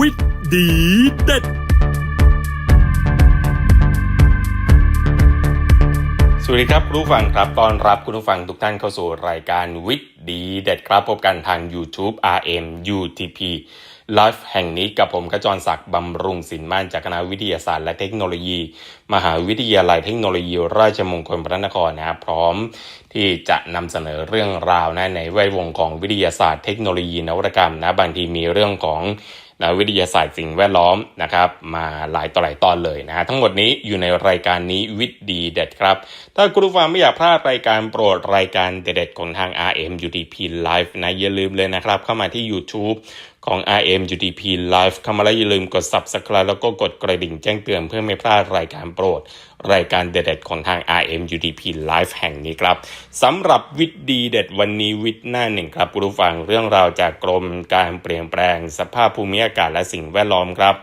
วิทย์ดีเด็ด สวัสดีครับคุณผู้ฟังครับตอนรับคุณผู้ฟังทุกท่านเข้าสู่รายการวิทย์ดีเด็ดครับ พบกันทาง YouTube RM UTP Live แห่งนี้กับผมขจรศักดิ์บำรุงสินมั่นจากคณะวิทยาศาสตร์และเทคโนโลยี มหาวิทยาลัยเทคโนโลยี ราชมงคลพระนครนะครับพร้อมที่จะนำเสนอเรื่องราวนะในแวดวงของวิทยาศาสตร์เทคโนโลยีนวัตกรรมนะบางทีมีเรื่องของ นะวิทยาศาสตร์สิ่งแวดล้อมนะครับมาหลายต่อหลายตอนเลยนะฮะทั้งหมดนี้อยู่ในรายการนี้วิทย์ดีเด็ดครับ ถ้าคุณผู้ฟังไม่อยากพลาดรายการโปรดรายการเด็ดๆของทาง RM UTP Live นะอย่าลืมเลยนะครับ เข้ามาที่ YouTube ของ RM UTP Live เข้ามาแล้วอย่าลืมกด Subscribe แล้วก็กดกระดิ่งแจ้งเตือนเพื่อไม่พลาดรายการโปรด รายการเด็ดๆของทาง RM UTP Live แห่งนี้ครับสำหรับวิทย์ดีเด็ดวันนี้วิทย์หน้าหนึ่งครับคุณผู้ฟังเรื่องราวจากกรมการเปลี่ยนแปลงสภาพภูมิอากาศและสิ่งแวดล้อมครับ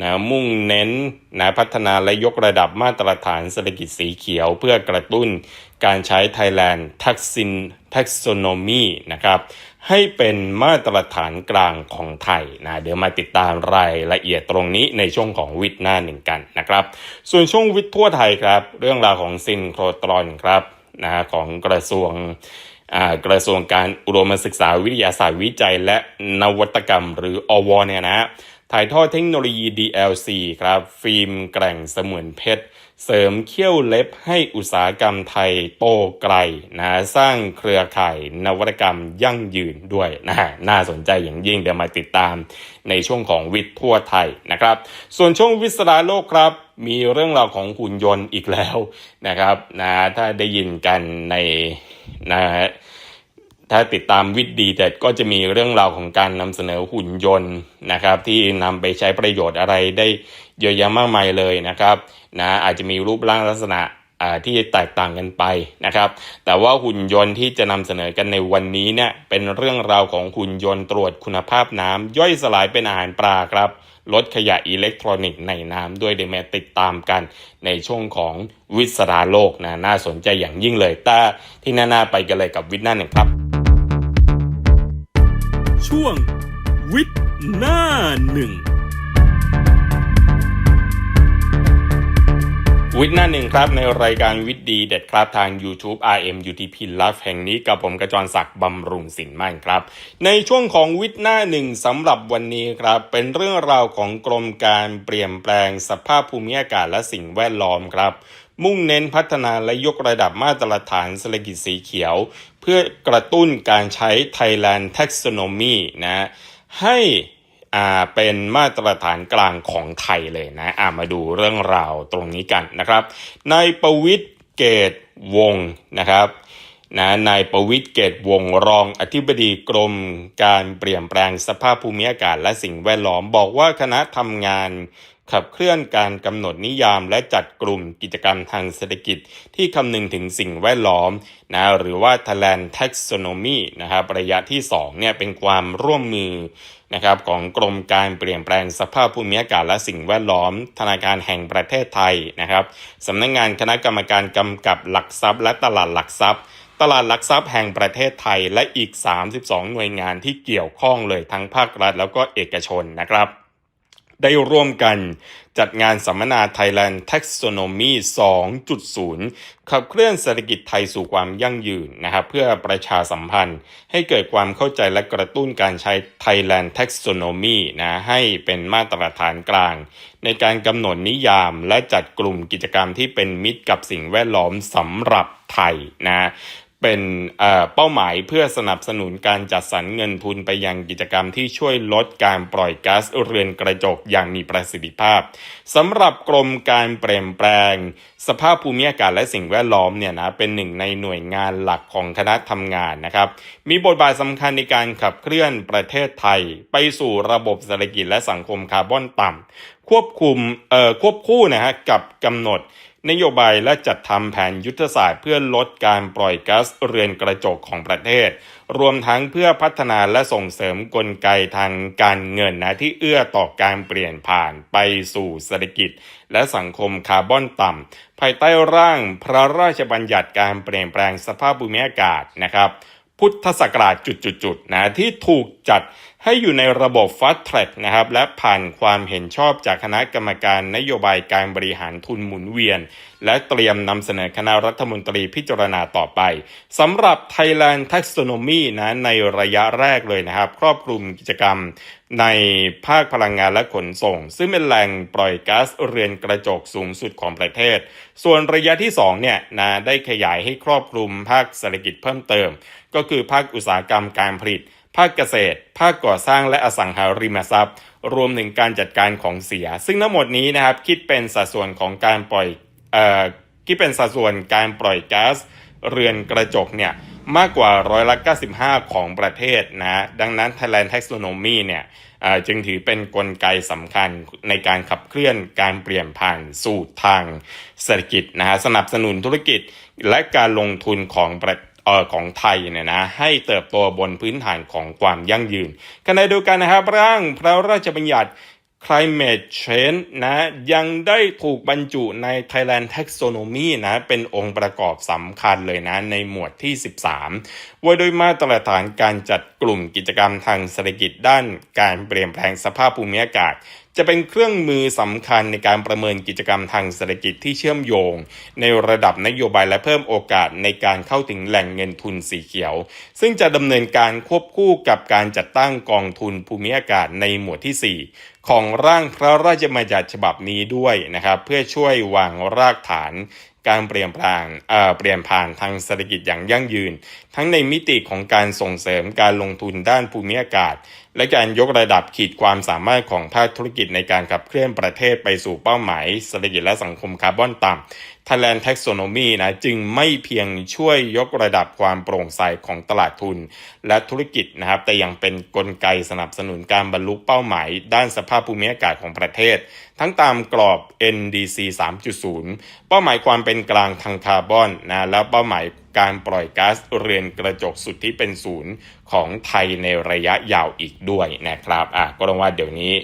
นะมุ่งเน้นนะพัฒนาและยกระดับมาตรฐานเศรษฐกิจสีเขียว เพื่อกระตุ้นการใช้ Thailand Taxin Taxonomy นะครับ ให้เป็นมาตรฐานกลางของไทยนะเดี๋ยวมาติดตามรายละเอียดตรงนี้ในช่วงของวิทย์หน้าหนึ่งกันนะครับ ส่วนช่วงวิทย์ทั่วไทยครับ เรื่องราวของซินโครตรอนครับนะของกระทรวงอ่ากระทรวงการอุดมศึกษาวิทยาศาสตร์วิจัย และนวัตกรรม หรืออวเนี่ยนะ ถ่ายทอดเทคโนโลยี DLC ครับ ฟิล์มแกร่งเสมือนเพชร เสริมเขี้ยวเล็บให้อุตสาหกรรมไทยโตไกลนะสร้างเครือข่ายนวัตกรรมยั่งยืนด้วยนะน่าสนใจอย่างยิ่งเดี๋ยวมาติดตามในช่วงของวิทย์ทั่วไทยนะครับ ส่วนช่วงวิสราโลกครับมีเรื่องราวของหุ่นยนต์อีกแล้วนะครับนะถ้าได้ยินกันในนะฮะ ถ้าติดตามวิดดีแต่ก็จะมีเรื่องราวของการนำเสนอหุ่นยนต์นะครับ ที่นำไปใช้ประโยชน์อะไรได้เยอะแยะมากมายเลยนะครับนะอาจจะมีรูปร่างลักษณะที่แตกต่างกันไปนะครับ แต่ว่าหุ่นยนต์ที่จะนำเสนอกันในวันนี้เนี่ยเป็นเรื่องราวของหุ่นยนต์ตรวจคุณภาพน้ำย่อยสลายเป็นอาหารปลาครับลดขยะอิเล็กทรอนิกส์ในน้ำด้วยเดี๋ยวมาติดตามกันในช่วงของวิสราโลกนะน่าสนใจอย่างยิ่งเลยแต่ที่น่าไปกันเลยกับวิทย์น้าหนึ่งครับ ช่วงวิทย์หน้าหนึ่งวิทย์หน้าหนึ่งครับในรายการวิทย์ดีเด็ดครับทาง YouTube RM UTP Live แห่งนี้กับผมกระจรศักดิ์บำรุงสินมั่นครับ ในช่วงของวิทย์หน้าหนึ่งสำหรับวันนี้ครับ เป็นเรื่องราวของกรมการเปลี่ยนแปลงสภาพภูมิอากาศและสิ่งแวดล้อมครับ มุ่งเน้นพัฒนาและยกระดับมาตรฐานเศรษฐกิจสีเขียว เพื่อกระตุ้นการใช้ Thailand Taxonomy นะให้อ่าเป็นมาตรฐานกลางของไทยเลยนะอ่ามาดูเรื่องราวตรงนี้กันนะครับนายประวิทย์เกตวงศ์นะครับนะนายประวิทย์เกตวงศ์รองอธิบดีกรมการเปลี่ยนแปลงสภาพภูมิอากาศและสิ่งแวดล้อม บอกว่าคณะทำงาน ขับเคลื่อนการกำหนดนิยามและจัดกลุ่มกิจกรรมทางเศรษฐกิจ ที่คำนึงถึงสิ่งแวดล้อมนะหรือว่า Thailand Taxonomy นะครับระยะที่2เนี่ยเป็นความร่วมมือนะครับของกรมการเปลี่ยนแปลงสภาพภูมิอากาศและสิ่งแวดล้อม ธนาคารแห่งประเทศไทยนะครับสำนักงงานคณะกรรมการกำกับหลักทรัพย์ และตลาดหลักทรัพย์ตลาดหลักทรัพย์แห่งประเทศไทยและอีก 32 หน่วยงานที่เกี่ยวข้องเลยทั้งภาครัฐแล้วก็เอกชนนะครับ ได้ร่วมกันจัดงานสัมมนา Thailand Taxonomy 2.0 ขับเคลื่อนเศรษฐกิจไทยสู่ความยั่งยืนนะครับเพื่อประชาสัมพันธ์ ให้เกิดความเข้าใจและกระตุ้นการใช้ Thailand Taxonomy นะให้เป็นมาตรฐานกลาง ในการกำหนดนิยามและจัดกลุ่มกิจกรรมที่เป็นมิตรกับสิ่งแวดล้อมสำหรับไทยนะ เป็นเป้าหมายเพื่อสนับสนุนการจัดสรรเงินทุนไปยังกิจกรรมที่ช่วยลดการปล่อยก๊าซเรือนกระจกอย่างมีประสิทธิภาพสำหรับกรมการเปลี่ยนแปลง สภาพภูมิอากาศและสิ่งแวดล้อมเนี่ยนะเป็นหนึ่งในหน่วยงานหลักของคณะทำงานนะครับมีบทบาทสำคัญในการขับเคลื่อนประเทศไทย ไปสู่ระบบเศรษฐกิจและสังคมคาร์บอนต่ำควบคุมเอ่อควบคู่นะฮะกับกำหนด นโยบายและจัดทำแผนยุทธศาสตร์เพื่อลดการปล่อยก๊าซเรือนกระจกของประเทศ รวมทั้งเพื่อพัฒนาและส่งเสริมกลไกทางการเงินนะที่เอื้อต่อการเปลี่ยนผ่านไปสู่เศรษฐกิจ และสังคมคาร์บอนต่ำภายใต้ร่างพระราชบัญญัติการเปลี่ยนแปลงสภาพภูมิอากาศนะครับ พุทธศักราชจุดๆนะที่ถูกจัดให้อยู่ในระบบฟัสแทร็กนะครับและผ่านความเห็นชอบจากคณะกรรมการนโยบายการบริหารทุนหมุนเวียน และเตรียมนำเสนอคณะรัฐมนตรีพิจารณาต่อไปสำหรับ Thailand Taxonomy นะในระยะแรกเลยนะครับ ครอบคลุมกิจกรรม ในภาคพลังงานและขนส่ง ซึ่งเป็นแหล่งปล่อยก๊าซเรือนกระจกสูงสุดของประเทศ ส่วนระยะที่2เนี่ยนะได้ขยายให้ครอบคลุมภาคเศรษฐกิจเพิ่มเติม ก็คือภาคอุตสาหกรรมการผลิต ภาคเกษตร ภาคก่อสร้างและอสังหาริมทรัพย์ รวมถึงการจัดการของเสีย ซึ่งทั้งหมดนี้นะครับคิดเป็นสัดส่วนของการปล่อยเอ่อคิดเป็นสัดส่วนการปล่อยก๊าซเรือนกระจกเนี่ย มากกว่าร้อยละ95 ของประเทศนะดังนั้น Thailand Taxonomy เนี่ยจึงถือเป็นกลไกสำคัญในการขับเคลื่อนการเปลี่ยนผ่านสู่ทางเศรษฐกิจนะฮะสนับสนุนธุรกิจและการลงทุนของประเอ่อของไทยเนี่ยนะให้เติบโตบนพื้นฐานของความยั่งยืนขณะเดียวกันนะครับร่างพระราชบัญญัติ climate change นะยังได้ถูกบรรจุใน Thailand Taxonomy นะเป็นองค์ประกอบสำคัญเลยนะในหมวดที่ 13 ว่าด้วยมาตรฐานการจัดกลุ่มกิจกรรมทางเศรษฐกิจด้านการเปลี่ยนแปลงสภาพภูมิอากาศ จะเป็นเครื่องมือสำคัญในการประเมินกิจกรรมทางเศรษฐกิจที่เชื่อมโยง ในระดับนโยบายและเพิ่มโอกาสในการเข้าถึงแหล่งเงินทุนสีเขียว ซึ่งจะดำเนินการควบคู่กับการจัดตั้งกองทุนภูมิอากาศในหมวดที่ 4 ของร่างพระราชบัญญัติฉบับนี้ด้วยนะครับเพื่อช่วยวางรากฐานการเปลี่ยนแปลงเอ่อเปลี่ยนผ่านทางเศรษฐกิจอย่างยั่งยืน ทั้งในมิติของการส่งเสริมการลงทุนด้านภูมิอากาศ และการยกระดับขีดความสามารถของภาคธุรกิจในการขับเคลื่อนประเทศไปสู่เป้าหมายเศรษฐกิจและสังคมคาร์บอนต่ำ Thailand Taxonomy นะจึงไม่เพียงช่วยยกระดับความโปร่งใสของตลาดทุน และธุรกิจนะครับแต่ยังเป็นนกลไกสนับสนุนการบรรลุเป้าหมาย ด้านสภาพภูมิอากาศของประเทศ ทั้งตามกรอบ NDC 3.0 เป้าหมายความเป็นกลางทางคาร์บอนนะและเป้าหมายการปล่อยก๊าซเรือนกระจกสุดที่เป็นศูนย์ของไทยในระยะยาวอีกด้วยนะครับอะก็ต้องว่าเดี๋ยวนี้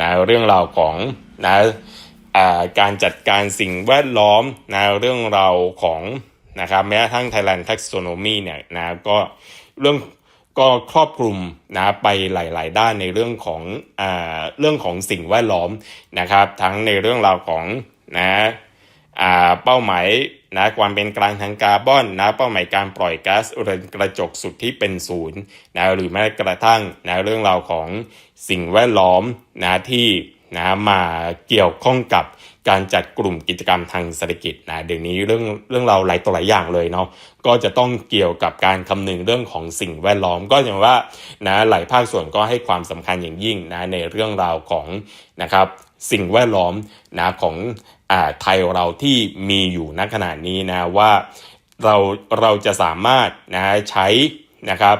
นะเรื่องราวของนะ การจัดการสิ่งแวดล้อมนะเรื่องราวของนะครับแม้กระทั่ง Thailand Taxonomy เนี่ยนะก็เรื่องก็ครอบคลุมนะไปหลาย ๆ ด้านในเรื่องของอ่าเรื่องของสิ่งแวดล้อมนะครับ ทั้งในเรื่องราวของนะอ่าเป้าหมายนะความเป็นกลางทางคาร์บอนนะเป้าหมายการปล่อยก๊าซเรือนกระจกสุดที่เป็นศูนย์นะหรือแม้กระทั่งนะเรื่องราวของสิ่งแวดล้อมนะที่ นะมาเกี่ยวข้องกับการจัดกลุ่มกิจกรรมทางเศรษฐกิจนะเดี๋ยวนี้เรื่องเรื่องเราหลายตัวหลายอย่างเลยเนาะก็จะต้องเกี่ยวกับการคำนึงเรื่องของสิ่งแวดล้อมก็อย่างว่านะหลายภาคส่วนก็ให้ความสำคัญอย่างยิ่งนะในเรื่องราวของนะครับสิ่งแวดล้อมนะของอ่าไทยเราที่มีอยู่ณขณะนี้นะว่าเราเราจะสามารถนะใช้นะครับ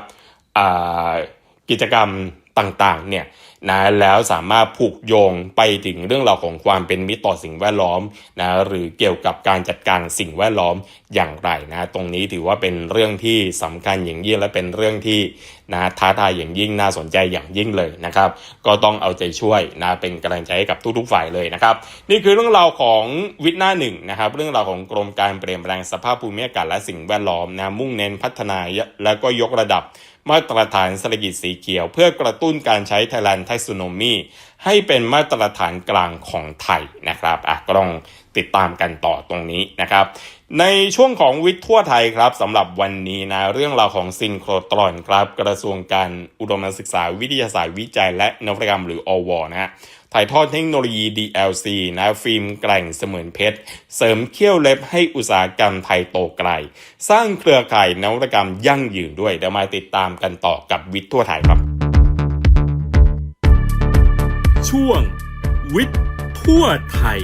กิจกรรมต่างๆเนี่ย นะแล้วสามารถผูกโยงไปถึงเรื่องราวของความเป็นมิตรต่อสิ่งแวดล้อมนะหรือเกี่ยวกับการจัดการสิ่งแวดล้อมอย่างไรนะตรงนี้ถือว่าเป็นเรื่องที่สำคัญอย่างยิ่งและเป็นเรื่องที่นะท้าทายอย่างยิ่งน่าสนใจอย่างยิ่งเลยนะครับ ก็ต้องเอาใจช่วยนะเป็นกำลังใจให้กับทุกๆฝ่ายเลยนะครับ นี่คือเรื่องราวของวิทย์หน้าหนึ่งนะครับ เรื่องราวของกรมการเปลี่ยนแปลงสภาพภูมิอากาศและสิ่งแวดล้อมนะมุ่งเน้นพัฒนาแล้วก็ยกระดับ มาตรฐานเศรษฐกิจสีเขียว เพื่อกระตุ้นการใช้ Thailand Taxonomy ให้เป็นมาตรฐานกลางของไทยนะครับอะก็ต้องติดตามกันต่อตรงนี้นะครับ ในช่วงของวิทย์ทั่วไทยครับสำหรับวันนี้นะเรื่องราวของซินโครตรอนครับกระทรวงการอุดมศึกษาวิทยาศาสตร์วิจัยและนวัตกรรมหรืออวนะฮะ ถ่ายทอดเทคโนโลยี DLC นะฟิล์มแกร่งเสมือนเพชร เสริมเขี้ยวเล็บให้อุตสาหกรรมไทยโตไกล สร้างเครือข่ายนวัตกรรมยั่งยืนด้วย เดี๋ยวมาติดตามกันต่อกับวิทย์ทั่วไทยครับ ช่วงวิทย์ทั่วไทย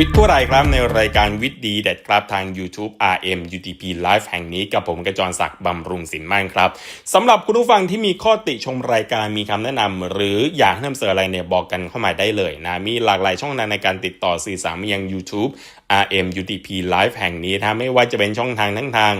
วิทย์ผู้ไทยครับในรายการวิทย์ดีเด็ดครับทาง YouTube RM UTP Live แห่งนี้กับผมกระจรศักดิ์บำรุงสินมั่นครับสำหรับคุณผู้ฟังที่มีข้อติชมรายการมีคำแนะนำหรืออยากให้นำเสนออะไรเนี่ยบอกกันเข้ามาได้เลยนะมีหลากหลายช่องทางในการติดต่อสื่อสารมายัง YouTube RMUTP Live แห่งนี้นะไม่ว่าจะเป็นช่องทางทั้งทาง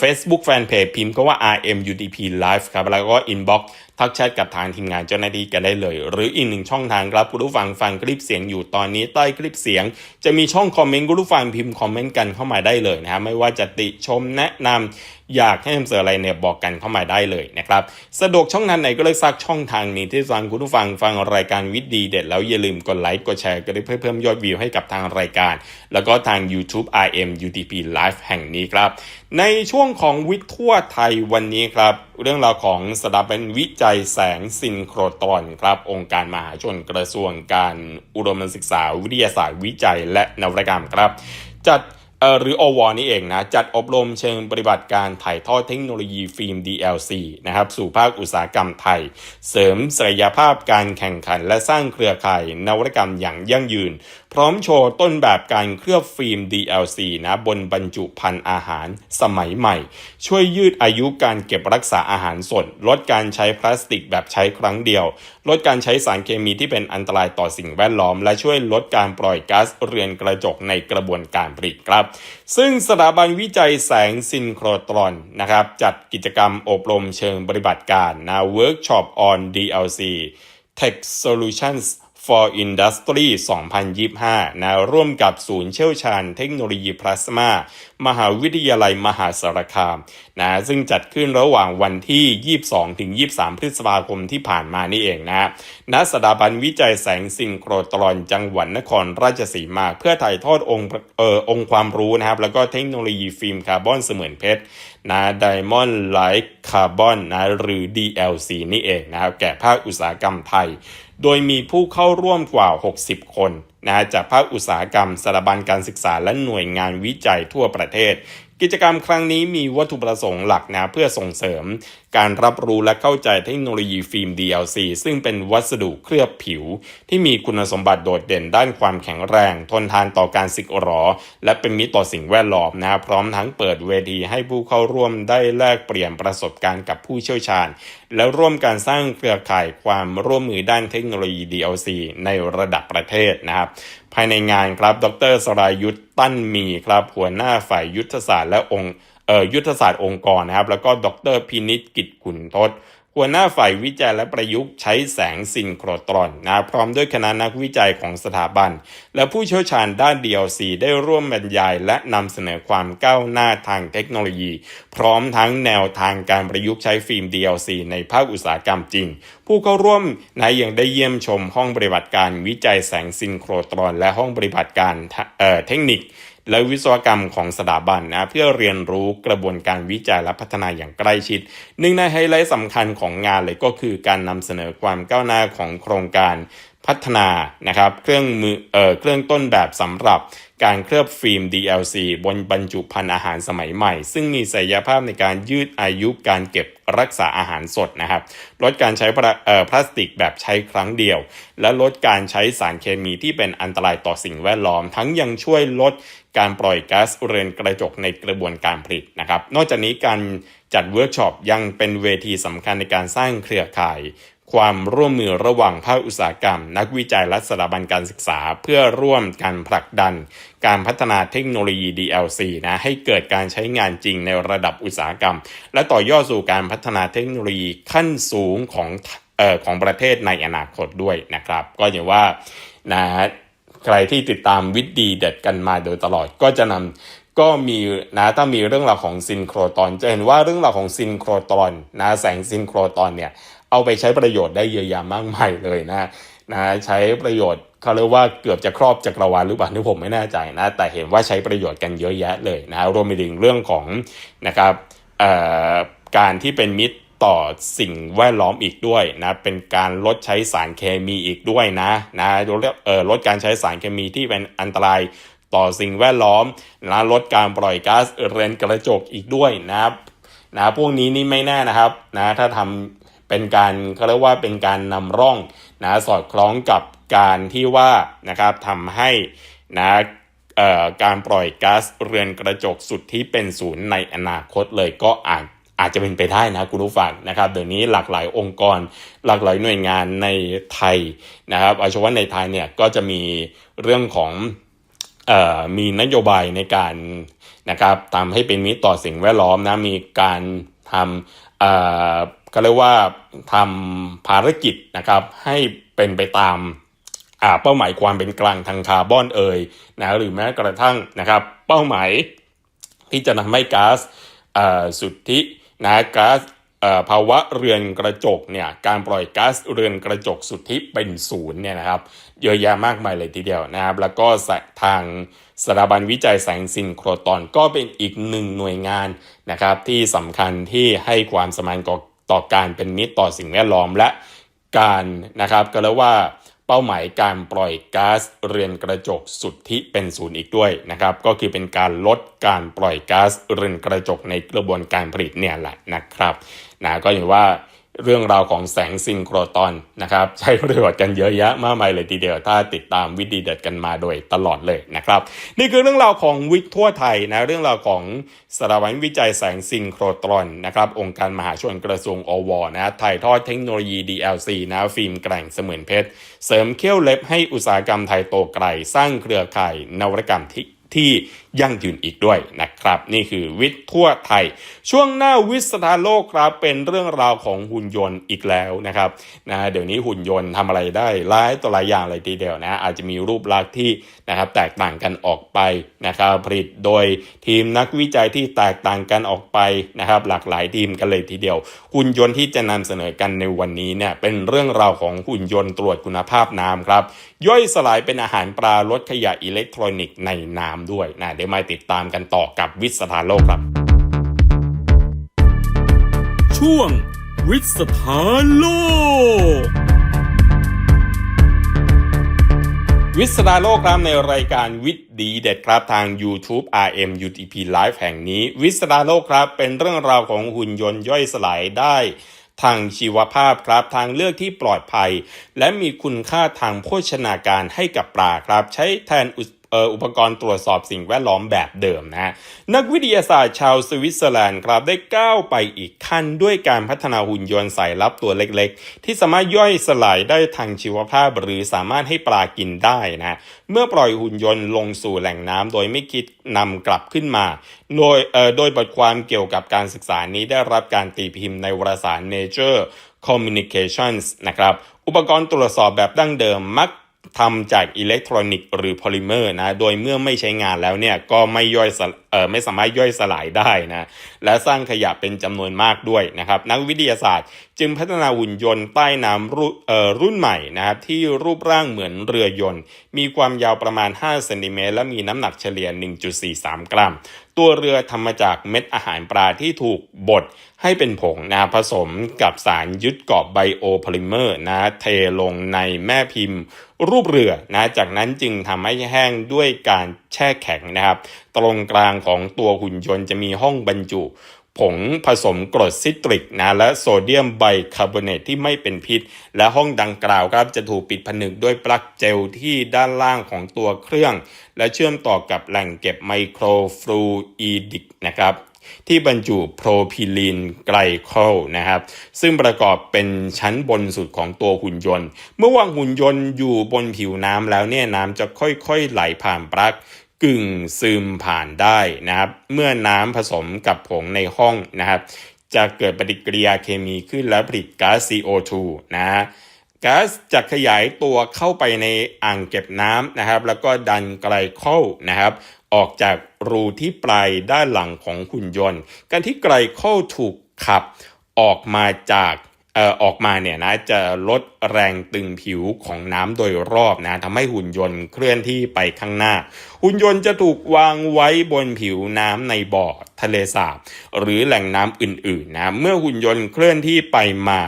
Facebook Fanpage พิมพ์ก็ว่า RMUTP Live ครับแล้วก็ Inbox ทักแชทกับทางทีมงานเจ้าหน้าที่กันได้เลย หรืออีกหนึ่งช่องทางครับคุณผู้ฟังฟังคลิปเสียงอยู่ตอนนี้ใต้คลิปเสียง จะมีช่องคอมเมนต์คุณผู้ฟังพิมพ์คอมเมนต์กันเข้ามาได้เลยนะครับไม่ว่าจะติชมแนะนำอยากให้นำเสนออะไรเนี่ยบอกกันเข้ามาได้เลยนะครับสะดวกช่องทางไหนก็เลยซักช่องทางนี้ที่ฟังคุณผู้ฟังฟังรายการวิดีเด็ดแล้วอย่าลืมกดไลค์กดแชร์ก็ได้เพื่อเพิ่มยอดวิวให้กับทางรายการแล้วก็ทาง YouTube RM UTP Live แห่งนี้ครับ ในช่วงของวิทย์ทั่วไทยวันนี้ครับ เรื่องราวของสถาบันวิจัยแสงซินโครตอนครับ องค์การมหาชนกระทรวงการอุดมศึกษาวิทยาศาสตร์วิจัยและนวัตกรรมครับ จัด หรืออวนี่เองนะจัดอบรมเชิงปฏิบัติการถ่ายทอดเทคโนโลยีฟิล์ม DLC นะครับสู่ภาคอุตสาหกรรมไทย เสริมศักยภาพการแข่งขันและสร้างเครือข่ายนวัตกรรมอย่างยั่งยืน พร้อมโชว์ต้นแบบการเคลือบฟิล์ม DLC นะบนบรรจุภัณฑ์อาหารสมัยใหม่ ช่วยยืดอายุการเก็บรักษาอาหารสดลดการใช้พลาสติกแบบใช้ครั้งเดียว ลดการใช้สารเคมีที่เป็นอันตรายต่อสิ่งแวดล้อม และช่วยลดการปล่อยก๊าซเรือนกระจกในกระบวนการผลิตครับซึ่งสถาบันวิจัยแสงซินโครตรอนนะครับจัดกิจกรรมอบรมเชิงปฏิบัติการนะเวิร์กช็อป on DLC Tech Solutions for Industry 2025 นะร่วมกับศูนย์เชี่ยวชาญเทคโนโลยีพลาสมา มหาวิทยาลัยมหาสารคามนะซึ่งจัดขึ้นระหว่างวันที่ 22 ถึง 23 พฤษภาคมที่ผ่านมานี่เองนะณสถาบันวิจัยแสงซินโครตรอนจังหวัดนครราชสีมา เพื่อถ่ายทอดองค์เอ่อองค์ความรู้นะครับ แล้วก็เทคโนโลยีฟิล์มคาร์บอนเสมือนเพชรนะไดมอนด์ไลท์คาร์บอนนะหรือ DLC นี่เองนะครับแก่ภาคอุตสาหกรรมไทย โดยมีผู้เข้าร่วมกว่า 60 คนนะจากภาคอุตสาหกรรมสถาบันการศึกษาและหน่วยงานวิจัยทั่วประเทศ กิจกรรมครั้งนี้มีวัตถุประสงค์หลักนะเพื่อส่งเสริม การรับรู้และเข้าใจเทคโนโลยีฟิล์ม DLC ซึ่งเป็นวัสดุเคลือบผิว ที่มีคุณสมบัติโดดเด่นด้านความแข็งแรง ทนทานต่อการสึกหรอ และเป็นมิตรต่อสิ่งแวดล้อมนะพร้อมทั้งเปิดเวทีให้ผู้เข้าร่วมได้แลกเปลี่ยนประสบการณ์กับผู้เชี่ยวชาญ และร่วมการสร้างเครือข่ายความร่วมมือด้านเทคโนโลยี DLC ในระดับประเทศนะครับภายในงานครับดรสรายุทธ์ตั้นมีครับหัวหน้าฝ่ายยุทธศาสตร์และองค์ ยุทธศาสตร์องค์กรนะครับ แล้วก็ดรพินิจกิจขุนทศหัวหน้าฝ่ายวิจัยและประยุกต์ใช้แสงซินโครตรอนนะพร้อมด้วยคณะนักวิจัยของสถาบัน และผู้เชี่ยวชาญด้าน DLC ได้ร่วมบรรยาย และนำเสนอความก้าวหน้าทางเทคโนโลยี พร้อมทั้งแนวทางการประยุกต์ใช้ฟิล์ม DLC ในภาคอุตสาหกรรมจริง ผู้เข้าร่วมนะยังได้เยี่ยมชมห้องปฏิบัติการวิจัยแสงซินโครตรอน และห้องปฏิบัติการเเทคนิค และวิศวกรรมของสถาบันนะเพื่อเรียนรู้กระบวนการวิจัยและพัฒนาอย่างใกล้ชิดหนึ่งในไฮไลท์สำคัญของงานเลยก็คือการนำเสนอความก้าวหน้าของโครงการพัฒนานะครับเครื่องมือเอ่อเครื่องต้นแบบสำหรับ การเคลือบฟิล์ม DLC บนบรรจุภัณฑ์อาหารสมัยใหม่ ซึ่งมีศักยภาพในการยืดอายุการเก็บรักษาอาหารสดนะครับ ลดการใช้พลาสติกแบบใช้ครั้งเดียว และลดการใช้สารเคมีที่เป็นอันตรายต่อสิ่งแวดล้อม ทั้งยังช่วยลดการปล่อยก๊าซเรือนกระจกในกระบวนการผลิตนะครับ นอกจากนี้การจัดเวิร์กช็อปยังเป็นเวทีสำคัญในการสร้างเครือข่าย ความร่วมมือระหว่างภาคอุตสาหกรรม นักวิจัยและสถาบันการศึกษาเพื่อร่วมการผลักดัน การพัฒนาเทคโนโลยี DLC นะให้เกิดการใช้งานจริงในระดับอุตสาหกรรม และต่อยอดสู่การพัฒนาเทคโนโลยีขั้นสูงของออของประเทศในอนาคตด้วยนะครับ ก็อย่างว่านะใครที่ติดตามวิดดีเด็ดกันมาโดยตลอดก็จะนำก็มีนะถ้ามีเรื่องราวของซินโครตอน จะเห็นว่าเรื่องราวของซินโครตอนนะแสงซินโครตอนเนี่ย เอาไปใช้ประโยชน์ได้เยอะแยะมากมายเลยนะนะใช้ประโยชน์เขาเรียกว่าเกือบจะครอบจักรวาลหรือเปล่านี่ผมไม่แน่ใจนะ แต่เห็นว่าใช้ประโยชน์กันเยอะแยะเลยนะรวมไปถึงเรื่องของนะครับเอ่อการที่เป็นมิตรต่อสิ่งแวดล้อมอีกด้วยนะเป็นการลดใช้สารเคมีอีกด้วยนะนะลดเอ่อลดการใช้สารเคมีที่เป็นอันตรายต่อสิ่งแวดล้อมนะลดการปล่อยก๊าซเรือนกระจกอีกด้วยนะนะพวกนี้นี่ไม่แน่นะครับนะถ้าทำ เป็นการเขาเรียกว่าเป็นการนำร่องนะสอดคล้องกับการที่ว่านะครับทำให้นะเอ่อการปล่อยก๊าซเรือนกระจกสุดที่เป็นศูนย์ในอนาคตเลยก็อาจอาจจะเป็นไปได้นะคุณผู้ฟังนะครับเดี๋ยวนี้หลากหลายองค์กร หลากหลายหน่วยงานในไทยนะครับเอาเฉพาะในไทยเนี่ยก็จะมีเรื่องของเอ่อมีนโยบายในการนะครับทำให้เป็นมิตรต่อสิ่งแวดล้อมนะมีการทำเอ่อ ก็เรียกว่าทำภารกิจนะครับให้เป็นไปตามเป้าหมายความเป็นกลางทางคาร์บอนเอ่ยนะหรือแม้กระทั่งนะครับเป้าหมายที่จะทำให้ก๊าซสุทธินะก๊าซภาวะเรือนกระจกเนี่ยการปล่อยก๊าซเรือนกระจกสุทธิเป็นศูนย์เนี่ยนะครับเยอะแยะมากมายเลยทีเดียวนะครับ แล้วก็ทางสถาบันวิจัยแสงซินโครตอนก็เป็นอีกหนึ่งหน่วยงานนะครับที่สำคัญที่ให้ความสำคัญ ต่อการเป็นมิตรต่อสิ่งแวดล้อมและการนะครับก็เรียกว่าเป้าหมายการปล่อยก๊าซเรือนกระจกสุทธิเป็นศูนย์อีกด้วยนะครับ ก็คือเป็นการลดการปล่อยก๊าซเรือนกระจกในกระบวนการผลิตเนี่ยแหละนะครับนะก็เห็นว่า เรื่องราวของแสงซิงโครตอนนะครับใช้ประโยชน์กันเยอะแยะมากมายเลยทีเดียวถ้าติดตามวิดีเด็ดกันมาโดยตลอดเลยนะครับ นี่คือเรื่องราวของวิทย์ทั่วไทยนะเรื่องราวของสถาบันวิจัยแสงซิงโครตอนนะครับองค์การมหาชนกระทรวงอวนะถ่ายทอดเทคโนโลยี DLC นะฟิล์มแกร่งเสมือนเพชร เสริมเขี้ยวเล็บให้อุตสาหกรรมไทยโตไกล สร้างเครือข่ายนวัตกรรมที่ที่ ยั่งยืนอีกด้วยนะครับ นี่คือวิทย์ทั่วไทย ช่วงหน้าวิสตาโลกครับเป็นเรื่องราวของหุ่นยนต์อีกแล้วนะครับนะเดี๋ยวนี้หุ่นยนต์ทำอะไรได้หลายต่อหลายอย่างเลยทีเดียวนะอาจจะมีรูปลักษณ์ที่นะครับแตกต่างกันออกไปนะครับผลิตโดยทีมนักวิจัยที่แตกต่างกันออกไปนะครับ หลากหลายทีมกันเลยทีเดียว หุ่นยนต์ที่จะนำเสนอกันในวันนี้เนี่ยเป็นเรื่องราวของหุ่นยนต์ตรวจคุณภาพน้ำครับย่อยสลายเป็นอาหารปลาลดขยะอิเล็กทรอนิกส์ในน้ำด้วยนะเดี๋ยวมาติดตามกันต่อกับวิสตาโลกครับ ช่วงวิสถานโลกวิสตาโลกครับในรายการวิทย์ดีเด็ดครับทาง YouTube RM UTP Live แห่งนี้ วิสตาโลกครับเป็นเรื่องราวของหุ่นยนต์ย่อยสลายได้ ทางชีวภาพครับทางเลือกที่ปลอดภัย และมีคุณค่าทางโภชนาการให้กับปลาครับ ใช้แทนอุเอุปกรณ์ตรวจสอบสิ่งแวดล้อมแบบเดิมนะนักวิทยาศาสตร์ชาวสวิตเซอร์แลนด์ครับได้ก้าวไปอีกขั้นด้วยการพัฒนาหุ่นยนต์สายลับตัวเล็กๆ ที่สามารถย่อยสลายได้ทางชีวภาพ หรือสามารถให้ปลากินได้นะเมื่อปล่อยหุ่นยนต์ลงสู่แหล่งน้ำโดยไม่คิดนำกลับขึ้นมา โดยเอ่อโดยบทความเกี่ยวกับการศึกษานี้ได้รับการตีพิมพ์ในวารสาร Nature Communications นะครับอุปกรณ์ตรวจสอบแบบดั้งเดิมมัก ทำจากอิเล็กทรอนิกส์หรือโพลิเมอร์นะ โดยเมื่อไม่ใช้งานแล้วเนี่ยก็ไม่ย่อยเอ่อไม่สามารถย่อยสลายได้นะ และสร้างขยะเป็นจำนวนมากด้วยนะครับ นักวิทยาศาสตร์ จึงพัฒนาหุ่นยนต์ใต้น้ำรุ่นเอ่อรุ่นใหม่นะครับที่รูปร่างเหมือนเรือยนต์ มีความยาวประมาณ5เซนติเมตรและมีน้ำหนักเฉลี่ย 1.43 กรัม ตัวเรือทำมาจากเม็ดอาหารปลาที่ถูกบดให้เป็นผงนะผสมกับสารยึดเกาะไบโอพลิเมอร์นะเทลงในแม่พิมพ์รูปเรือนะจากนั้นจึงทำให้แห้งด้วยการแช่แข็งนะครับ ตรงกลางของตัวหุ่นยนต์จะมีห้องบรรจุ ผงผสมกรดซิตริกนะและโซเดียมไบคาร์บอเนตที่ไม่เป็นพิษ และห้องดังกล่าวครับจะถูกปิดผนึกด้วยปลั๊กเจลที่ด้านล่างของตัวเครื่อง และเชื่อมต่อกับแหล่งเก็บไมโครฟลูอิดิกนะครับที่บรรจุโพรพิลีนไกลโคลนะครับ ซึ่งประกอบเป็นชั้นบนสุดของตัวหุ่นยนต์ เมื่อวางหุ่นยนต์อยู่บนผิวน้ำแล้วเนี่ยน้ำจะค่อยๆ ไหลผ่านปลั๊ก กึ่งซึมผ่านได้นะครับ เมื่อน้ำผสมกับผงในห้องนะครับ จะเกิดปฏิกิริยาเคมีขึ้นและผลิตก๊าซ CO2 นะฮะก๊าซจะขยายตัวเข้าไปในอ่างเก็บน้ำนะครับ แล้วก็ดันไกลโคลนะครับ ออกจากรูที่ปลายด้านหลังของหุ่นยนต์ การที่ไกลโคลถูกขับออกมาจาก ออกมาเนี่ยนะจะลดแรงตึงผิวของน้ำโดยรอบนะทำให้หุ่นยนต์เคลื่อนที่ไปข้างหน้า หุ่นยนต์จะถูกวางไว้บนผิวน้ำในบ่อทะเลสาบ หรือแหล่งน้ำอื่นๆนะเมื่อหุ่นยนต์เคลื่อนที่ไปมา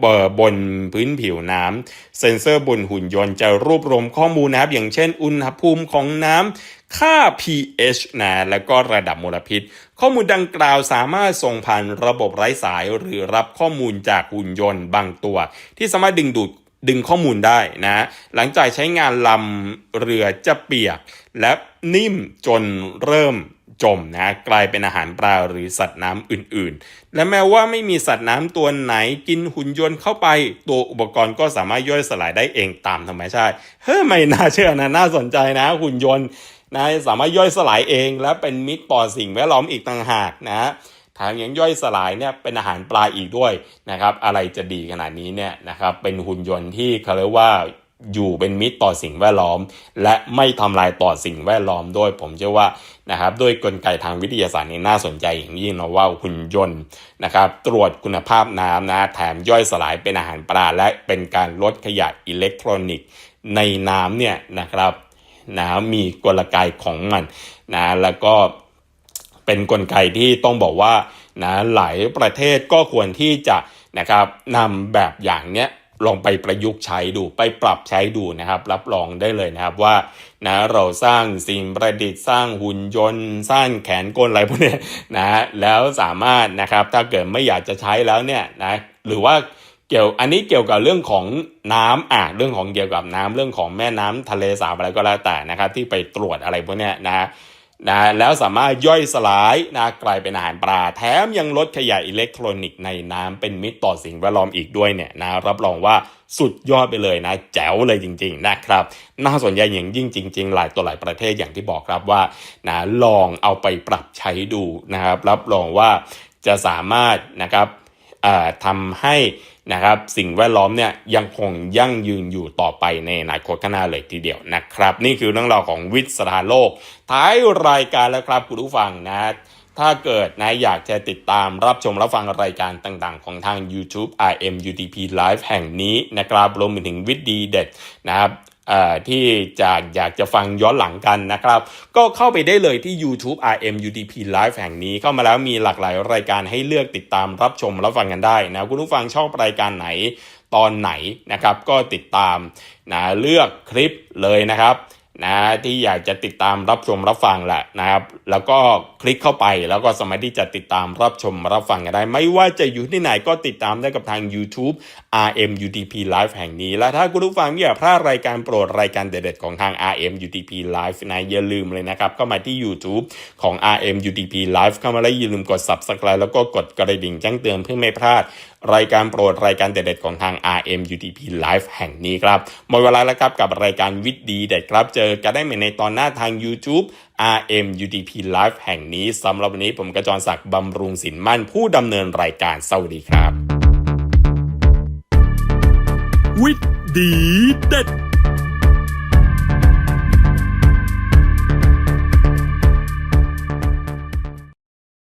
เอ่อบนพื้นผิวน้ำเซ็นเซอร์บนหุ่นยนต์จะรวบรวมข้อมูลนะครับ อย่างเช่น อุณหภูมิของน้ำ ค่า pH นะแล้วก็ระดับมลพิษ ข้อมูลดังกล่าวสามารถส่งผ่านระบบไร้สายหรือรับข้อมูลจากหุ่นยนต์บางตัว ที่สามารถดึงดูดดึงข้อมูลได้นะ หลังจากใช้งานลำเรือจะเปียก และนิ่มจนเริ่มจมนะกลายเป็นอาหารปลาหรือสัตว์น้ำอื่นๆ และแม้ว่าไม่มีสัตว์น้ำตัวไหนกินหุ่นยนต์เข้าไป ตัวอุปกรณ์ก็สามารถย่อยสลายได้เองตามธรรมชาติ เฮ้ยไม่น่าเชื่อนะ น่าสนใจนะหุ่นยนต์ นะสามารถย่อยสลายเองและเป็นมิตรต่อสิ่งแวดล้อมอีกต่างหากนะแถมยังย่อยสลายเนี่ยเป็นอาหารปลาอีกด้วยนะครับอะไรจะดีขนาดนี้เนี่ยนะครับเป็นหุ่นยนต์ที่เขาเรียกว่าอยู่เป็นมิตรต่อสิ่งแวดล้อม และไม่ทำลายต่อสิ่งแวดล้อมด้วยผมเชื่อว่านะครับด้วยกลไกทางวิทยาศาสตร์นี่น่าสนใจอย่างยิ่งนะว่าหุ่นยนต์นะครับตรวจคุณภาพน้ำนะแถมย่อยสลายเป็นอาหารปลาและเป็นการลดขยะอิเล็กทรอนิกส์ในน้ำเนี่ยนะครับ นะมีกลไกของมันนะแล้วก็เป็นนกลไกที่ต้องบอกว่านะหลายประเทศก็ควรที่จะนะครับนำแบบอย่างเนี้ยลองไปประยุกต์ใช้ดูไปปรับใช้ดูนะครับ รับรองได้เลยนะครับว่านะเราสร้างสิ่งประดิษฐ์สร้างหุ่นยนต์ สร้างแขนกลอะไรพวกเนี้ยนะแล้วสามารถนะครับถ้าเกิดไม่อยากจะใช้แล้วเนี่ยนะหรือว่า เกี่ยวอันนี้เกี่ยวกับเรื่องของน้ำอะเรื่องของเกี่ยวกับน้ำเรื่องของแม่น้ำทะเลสาบอะไรก็แล้วแต่นะครับที่ไปตรวจอะไรพวกเนี้ยนะนะแล้วสามารถย่อยสลายนะกลายเป็นอาหารปลาแถมยังลดขยะอิเล็กทรอนิกส์ในน้ำเป็นมิตรต่อสิ่งแวดล้อมอีกด้วยเนี่ยนะรับรองว่าสุดยอดไปเลยนะแจ๋วเลยจริง ๆ นะครับ น่าสนใจอย่างยิ่งจริง ๆ หลายตัวหลายประเทศอย่างที่บอกครับว่านะลองเอาไปปรับใช้ดูนะครับ รับรองว่าจะสามารถนะครับอ่อทำให้ นะครับสิ่งแวดล้อมเนี่ยยังคงยั่งยืนอยู่ต่อไปในอนาคตข้างหน้าเลยทีเดียวนะครับ นี่คือเรื่องราวของวิทย์สถานโลก ท้ายรายการแล้วครับคุณผู้ฟังนะถ้าเกิดนะอยากจะติดตามรับชมรับฟังรายการต่างๆ ของทาง YouTube RMUTP Live แห่งนี้นะครับรวมไปถึงวิทย์ดีเด็ดนะครับ ที่จะอยากจะฟังย้อนหลังกันนะครับ ก็เข้าไปได้เลยที่ YouTube RM UDP Live แห่งนี้เข้ามาแล้วมีหลากหลายรายการให้เลือกติดตามรับชมรับฟังกันได้นะคุณผู้ฟังชอบรายการไหนตอนไหนนะครับ ก็ติดตามนะเลือกคลิปเลยนะครับ นะที่อยากจะติดตามรับชมรับฟังแหละนะครับ แล้วก็คลิกเข้าไปแล้วก็สามารถที่จะติดตามรับชมรับฟังกันได้ ไม่ว่าจะอยู่ที่ไหนก็ติดตามได้กับทาง YouTube RMUTP Live แห่งนี้ และถ้าคุณผู้ฟังอยากพลาดรายการโปรดรายการเด็ดๆของทาง RMUTP Live นะอย่าลืมเลยนะครับก็มาที่ YouTube ของ RMUTP Live เข้ามาแล้วอย่าลืมกด Subscribe แล้วก็กดกระดิ่งแจ้งเตือนเพื่อไม่พลาด รายการโปรดรายการเด็ดๆของทาง rmudp Live แห่งนี้ครับหมดเวลาแล้วครับกับรายการวิทย์ดีเด็ดครับ เจอกันได้ใหม่ในตอนหน้าทาง YouTube rmudp Live แห่งนี้สำหรับวันนี้ผมกระจรศักดิ์บำรุงสินมั่นผู้ดำเนินรายการสวัสดีครับ วิทย์ดีเด็ด